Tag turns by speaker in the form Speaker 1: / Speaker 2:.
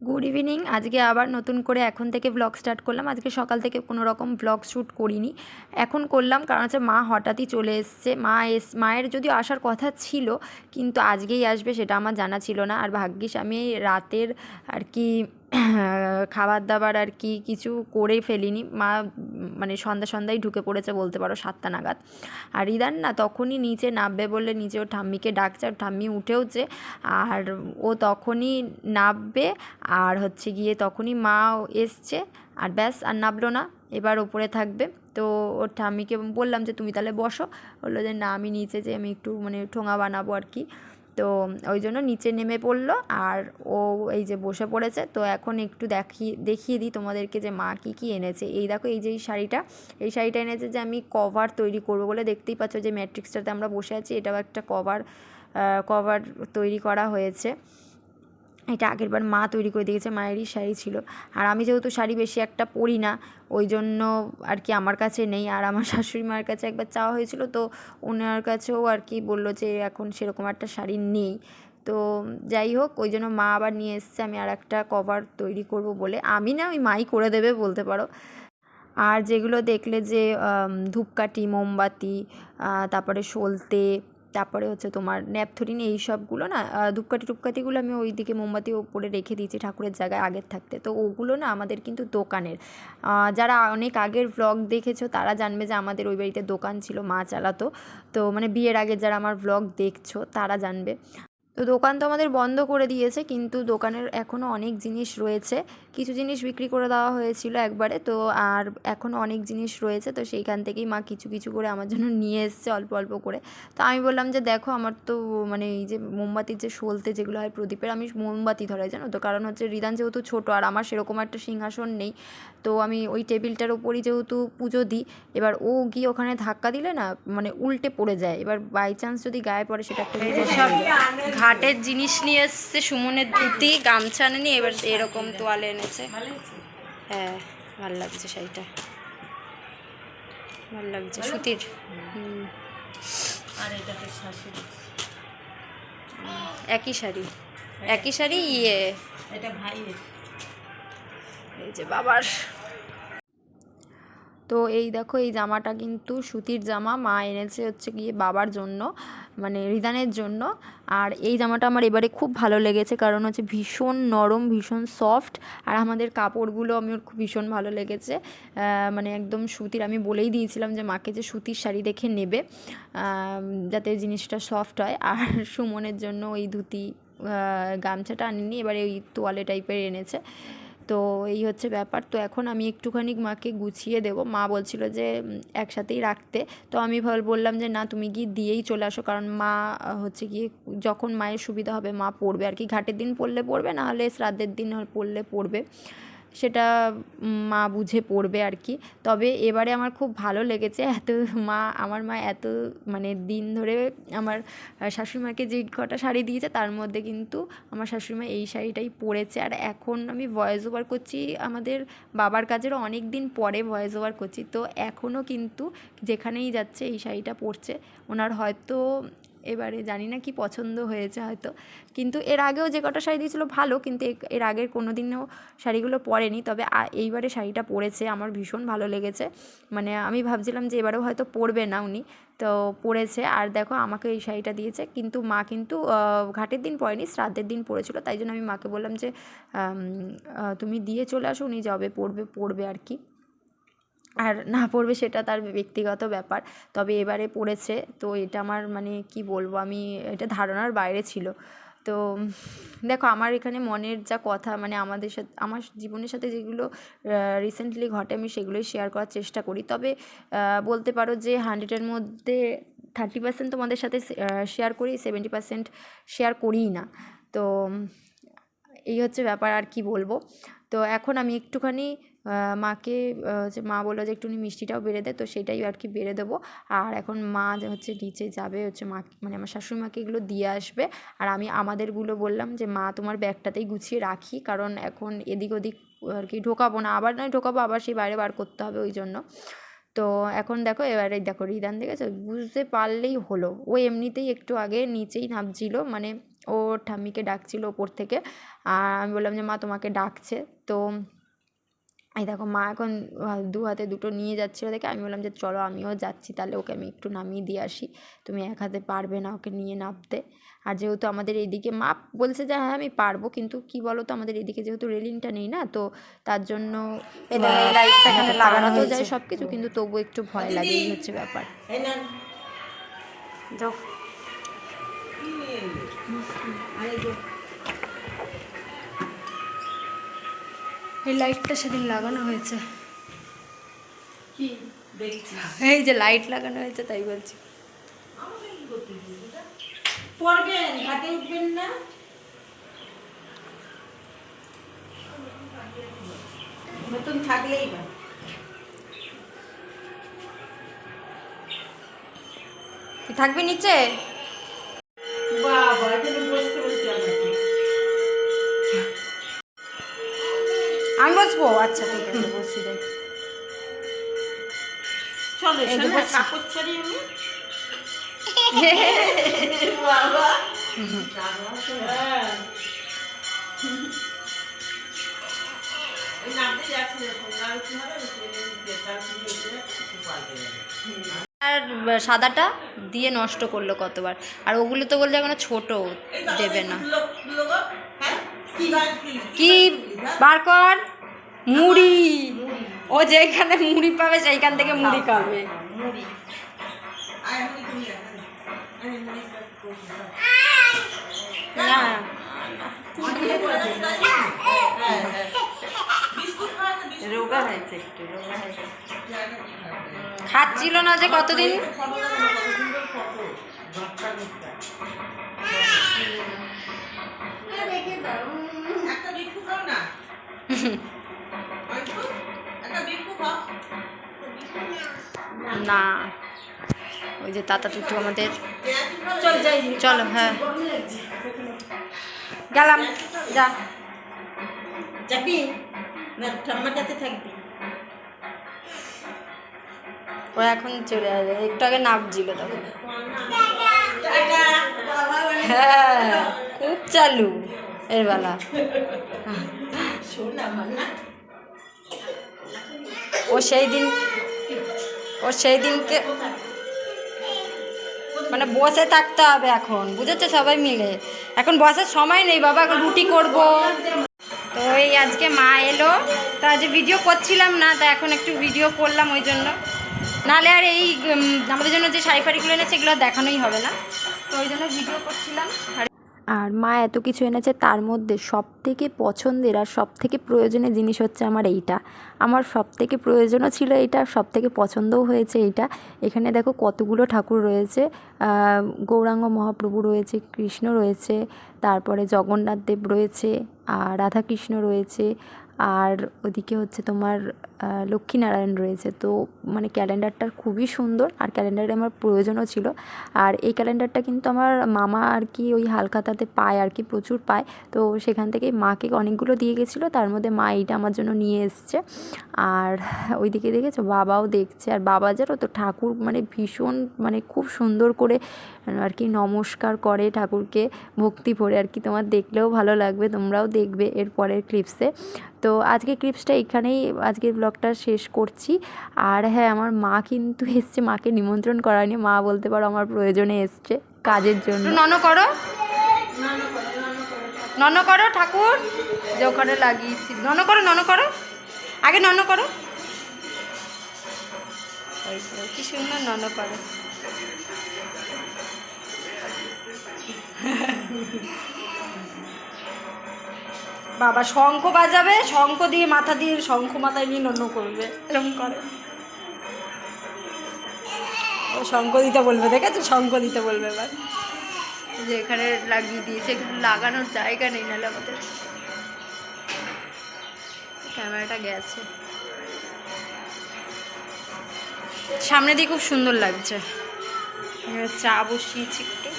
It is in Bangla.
Speaker 1: গুড ইভিনিং আজকে আবার নতুন করে এখন থেকে ব্লগ স্টার্ট করলাম। আজকে সকাল থেকে কোনো রকম ব্লগ শ্যুট করিনি। এখন করলাম কারণ হচ্ছে মা হঠাৎই চলে এসছে। মা এস, মায়ের যদিও আসার কথা ছিল, কিন্তু আজকেই আসবে সেটা আমার জানা ছিল না। আর ভাগ্যিস আমি রাতের আর কি খাবার দাবার আর কি কিছু করে ফেলিনি। মা মানে সন্ধ্যা সন্ধ্যায় ঢুকে পড়েছে বলতে পারো সাতটা নাগাদ। আর রিদান না তখনই নিচে নামবে বললে নিচে ওর ঠাম্মিকে ডাকছে। আর ঠাম্মি উঠেওছে আর ও তখনই নামবে আর হচ্ছে গিয়ে তখনই মা এসছে। আর ব্যাস, আর নামলো না। এবার ওপরে থাকবে। তো ওর ঠাম্মিকে বললাম যে, তুমি তাহলে বসো। বলল যে, না, আমি নিচে যে আমি একটু মানে ঠোঙা বানাবো আর কি। তো ওই জন্য নিচে নেমে পড়ল আর ও এই যে বসে পড়েছে। তো এখন একটু দেখিয়ে দেখিয়ে দিই তোমাদেরকে যে মা কী কী এনেছে। এই দেখো, এই যে এই শাড়িটা এই শাড়িটা এনেছে যে আমি কভার তৈরি করব বলে দেখতেই পাচ্ছ যে ম্যাট্রিক্সটাতে আমরা বসে আছি, এটাও একটা কভার কভার তৈরি করা হয়েছে। এটা আগেরবার মা তৈরি করে দিয়েছে, মায়েরই শাড়ি ছিল। আর আমি যেহেতু শাড়ি বেশি একটা পরি না, ওই জন্য আর কি আমার কাছে নেই। আর আমার শাশুড়ি মায়ের কাছে একবার চাওয়া হয়েছিল, তো ওনার কাছেও আর কি বলল যে এখন সেরকম একটা শাড়ি নেই। তো যাই হোক, ওই জন্য মা আবার নিয়ে এসছে, আমি আর একটা কভার তৈরি করব বলে। আমি না, ওই মাই করে দেবে বলতে পারো। আর যেগুলো দেখলে যে ধূপকাঠি, মোমবাতি তারপরে সলতে তারপরে হচ্ছে তোমার ন্যাপথলিন এই সবগুলো না ধূপকাঠি টুপকাঠিগুলো আমি ওই দিকে মোমবাতি ওপরে রেখে দিয়েছি ঠাকুরের জায়গায় আগের থাকতে। তো ওগুলো না আমাদের কিন্তু দোকানের। যারা অনেক আগের ভ্লগ দেখেছ তারা জানবে যে আমাদের ওই বাড়িতে দোকান ছিল, মা চালাতো। তো মানে বিয়ের আগে যারা আমার ভ্লগ দেখছ তারা জানবে। তো দোকান তো আমাদের বন্ধ করে দিয়েছে, কিন্তু দোকানের এখনও অনেক জিনিস রয়েছে। কিছু জিনিস বিক্রি করে দেওয়া হয়েছিল একবারে। তো আর এখন অনেক জিনিস রয়েছে, তো সেইখান থেকেই মা কিছু কিছু করে আমার জন্য নিয়ে এসছে অল্প অল্প করে। তো আমি বললাম যে, দেখো, আমার তো মানে এই যে মোমবাতির যে সলতে যেগুলো হয় প্রদীপের, আমি মোমবাতি ধরাই, জানো তো? কারণ হচ্ছে রিদান যেহেতু ছোটো আর আমার সেরকম একটা সিংহাসন নেই, তো আমি ওই টেবিলটার ওপরই যেহেতু পুজো দিই, এবার ও গিয়ে ওখানে ধাক্কা দিলে না মানে উল্টে পড়ে যায়। এবার বাই চান্স যদি গায়ে পড়ে সেটা একটা
Speaker 2: ঘাটের জিনিস নিয়ে এসছে সুমনের ধুতি, গামছা নিয়ে, এবার এরকম তোয়ালে এনেছে হ্যাঁ ভালো লাগছে শাড়িটা। ভালো লাগছে সুতির।
Speaker 3: আর এটা শাশুড়ি।
Speaker 2: একই শাড়ি। একই শাড়ি ইয়ে।
Speaker 3: এটা ভাইয়ের।
Speaker 2: এই যে বাবার।
Speaker 1: তো এই দেখো, এই জামাটা কিন্তু সুতির জামা। মা এনেছে হচ্ছে গিয়ে বাবার জন্য মানে রিদানের জন্য। আর এই জামাটা আমার এবারে খুব ভালো লেগেছে, কারণ হচ্ছে ভীষণ নরম, ভীষণ সফট আর আমাদের কাপড়গুলো আমি ওর খুব ভীষণ ভালো লেগেছে। মানে একদম সুতির, আমি বলেই দিয়েছিলাম যে মাকে যে সুতির শাড়ি দেখে নেবে যাতে জিনিসটা সফট হয়। আর সুমনের জন্য ওই ধুতি গামছাটা আনিনি, এবারে ওই তোয়ালে টাইপের এনেছে। তো এই হচ্ছে ব্যাপার। তো এখন আমি একটুখানি মাকে গুছিয়ে দেবো। মা বলছিল যে একসাথেই রাখতে। তো আমি বললাম যে, না, তুমি গিয়ে দিয়েই চলে আসো। কারণ মা হচ্ছে গিয়ে যখন মায়ের সুবিধা হবে, মা পড়বে। আর কি, ঘাটের দিন পড়লে পড়বে নাহলে শ্রাদ্ধের দিন পড়লে পড়বে। সেটা মা বুঝে পড়বে আর কি তবে এবারে আমার খুব ভালো লেগেছে এত মা, আমার মা এত মানে দিন ধরে আমার শাশুড়ি মাকে যে কটা শাড়ি দিয়েছে তার মধ্যে কিন্তু আমার শাশুড়ি মা এই শাড়িটাই পরেছে। আর এখন আমি ভয়েস ওভার করছি, আমাদের বাবার কাজেরও অনেক দিন পরে ভয়েস ওভার করছি। তো এখনও কিন্তু যেখানেই যাচ্ছে এই শাড়িটা পরছে, ওনার হয়তো এবারে জানি না কি পছন্দ হয়েছে হয়তো। কিন্তু এর আগেও যে কটা শাড়ি দিয়েছিলো ভালো, কিন্তু এর আগের কোনো দিনও শাড়িগুলো পরেনি। তবে এইবারে শাড়িটা পরেছে, আমার ভীষণ ভালো লেগেছে। মানে আমি ভাবছিলাম যে এবারেও হয়তো পরবে না উনি। তো পরেছে, আর দেখো আমাকে এই শাড়িটা দিয়েছে। কিন্তু মা কিন্তু ঘাটের দিন পরেনি, শ্রাদ্ধের দিন পরেছিল। তাই জন্য আমি মাকে বললাম যে তুমি দিয়ে চলে আসো, উনি যাবে পড়বে পড়বে আর কি। আর না পড়বে সেটা তার ব্যক্তিগত ব্যাপার। তবে এবারে পড়েছে, তো এটা আমার মানে কি বলব, আমি এটা ধারণার বাইরে ছিল। তো দেখো, আমার এখানে মনের যা কথা মানে আমাদের সাথে, আমার জীবনের সাথে যেগুলো রিসেন্টলি ঘটে, আমি সেগুলোই শেয়ার করার চেষ্টা করি। তবে বলতে পারো যে হান্ড্রেডের মধ্যে থার্টি পার্সেন্ট তোমাদের সাথে শেয়ার করি সেভেন্টি পার্সেন্ট শেয়ার করিই না। তো এই হচ্ছে ব্যাপার, আর কি বলব। তো এখন আমি একটুখানি মাকে যে মা বলল যে একটুখানি মিষ্টিটাও বেড়ে দেয় তো সেটাই আর কি বেড়ে দেবো। আর এখন মা যে হচ্ছে নিচে যাবে, হচ্ছে মা মানে আমার শাশুড়ি মাকে এগুলো দিয়ে আসবে। আর আমি আমাদেরগুলো বললাম যে, মা, তোমার ব্যাগটাতেই গুছিয়ে রাখি, কারণ এখন এদিক ওদিক আর কি ঢোকাবো না। আবার নয়, ঢোকাবো, আবার সেই বাইরে বার করতে হবে ওই জন্য। তো এখন দেখো এবারে দেখো রিদান দেখেছ? বুঝতে পারলেই হলো। ও এমনিতেই একটু আগে নিচেই নামছিল মানে ও ঠাম্মিকে ডাকছিল ওপর থেকে। আর আমি বললাম যে, মা, তোমাকে ডাকছে। তো এই দেখো মা এখন দু হাতে দুটো নিয়ে যাচ্ছিল দেখে আমি বললাম যে চলো আমিও যাচ্ছি তাহলে ওকে আমি একটু নামিয়ে দিয়ে আসি। তুমি এক হাতে পারবে না ওকে নিয়ে নামতে আর যেহেতু আমাদের এইদিকে মা বলছে যে হ্যাঁ আমি পারব। কিন্তু কি বলো তো আমাদের এদিকে যেহেতু রেলিংটা নেই না তো তার জন্য
Speaker 2: এখানে লাগানো
Speaker 1: যায় সব কিছু কিন্তু তবু একটু ভয় লাগে এই হচ্ছে ব্যাপার।
Speaker 3: এই
Speaker 2: এই লাইটটা সেদিন লাগানো হয়েছে। এই যে লাইট লাগানো হয়েছে তাই বলছি।
Speaker 3: পড়বেন ঘাটে উঠবেন না। নতুন থাকলেই
Speaker 2: থাকবি নিচে?
Speaker 3: বাবা
Speaker 2: বসবো আচ্ছা ঠিক আছে বসি
Speaker 3: চলো। কাপড় ছাড়ি আমি। বাবা।
Speaker 2: আর সাদাটা দিয়ে নষ্ট করল কতবার। আর ওগুলো তো বলছে এখনও ছোট দেবে না।
Speaker 3: হ্যাঁ? কি?
Speaker 2: বার কর। মুড়ি ও যেখানে মুড়ি পাবে সেইখান থেকে মুড়ি খাবে। না
Speaker 4: রোগা হয়েছে একটু রোগা হয়েছে?
Speaker 2: খাচ্ছিল না যে কতদিন।
Speaker 3: একটা না
Speaker 2: ওই যে তাতা টুটু আমাদের। চল যাই চলো হ্যাঁ। গেলাম যা।
Speaker 3: যাবি? না ঠাম্মার কাছে থাকবি।
Speaker 2: ও এখন চলে আসবে। একটু আগে নামছিল তখন। হ্যাঁ খুব চালু এর বেলা। ও সেই দিন ও সেই দিনকে মানে বসে থাকতে হবে এখন, বুঝেছ সবাই মিলে। এখন বসার সময় নেই, বাবা, এখন রুটি করব। তো এই আজকে মা এলো, তো আজ ভিডিও করছিলাম না, তা এখন একটু ভিডিও করলাম ওই জন্য। নাহলে আর এই আমাদের জন্য যে শাড়ি ফাড়িগুলো এনেছে, এগুলো দেখানোই হবে না। তো ওই জন্য ভিডিও করছিলাম। আর
Speaker 1: আর মা এত কিছু এনেছে তার মধ্যে সব থেকে পছন্দের আর সব থেকে প্রয়োজনীয় জিনিস হচ্ছে আমার এইটা। আমার সব থেকে প্রয়োজনও ছিল এইটা সব থেকে পছন্দও হয়েছে এইটা। এখানে দেখো কতগুলো ঠাকুর রয়েছে গৌরাঙ্গ মহাপ্রভু রয়েছে, কৃষ্ণ রয়েছে, তারপরে জগন্নাথ দেব রয়েছে, আর রাধাকৃষ্ণ রয়েছে, আর ওদিকে হচ্ছে তোমার লক্ষ্মীনারায়ণ রয়েছে। তো মানে ক্যালেন্ডারটা খুবই সুন্দর আর ক্যালেন্ডারে আমার প্রয়োজনও ছিল। আর এই ক্যালেন্ডারটা কিন্তু আমার মামা আর কি ওই হালখাতাতে পায় আর কি, প্রচুর পায়। তো সেখান থেকেই মাকে অনেকগুলো দিয়ে গেছিল, তার মধ্যে মা এইটা আমার জন্য নিয়ে এসছে। আর ওইদিকে দেখেছ? বাবাও দেখছে। আর বাবা জানো তো ঠাকুর মানে ভীষণ মানে খুব সুন্দর করে আর কি নমস্কার করে ঠাকুরকে, ভক্তি ভরে আর কি। তোমার দেখলেও ভালো লাগবে, তোমরাও দেখবে এর পরের ক্লিপসে তো আজকে ক্লিপসটা এখানেই, আজকের ব্লগটা শেষ করছি। আর হ্যাঁ আমার মা কিন্তু এসছে, মাকে নিমন্ত্রণ করায়নি। মা বলতে পারো আমার প্রয়োজনে এসছে কাজের জন্য।
Speaker 2: নন করো। নন করো, ঠাকুর। যে ওখানে লাগিয়েছি। নন করো নন করো। আগে নন করো। কি সুন্দর নন করো। বাবা শঙ্খ বাজাবে, শঙ্খ দিয়ে মাথা দিয়ে শঙ্খ মাথায় নিয়ে নন্য করবে। এরকম করে। ও শঙ্খ দিতে বলবে, দেখেছ? শঙ্খ দিতে বলবে এবার। যে এখানে লাগিয়ে দিয়েছে লাগানোর জায়গা নেই নাহলে আমাদের। ক্যামেরাটা গেছে। সামনে দিয়ে খুব সুন্দর লাগছে। চা বসিয়েছি একটু।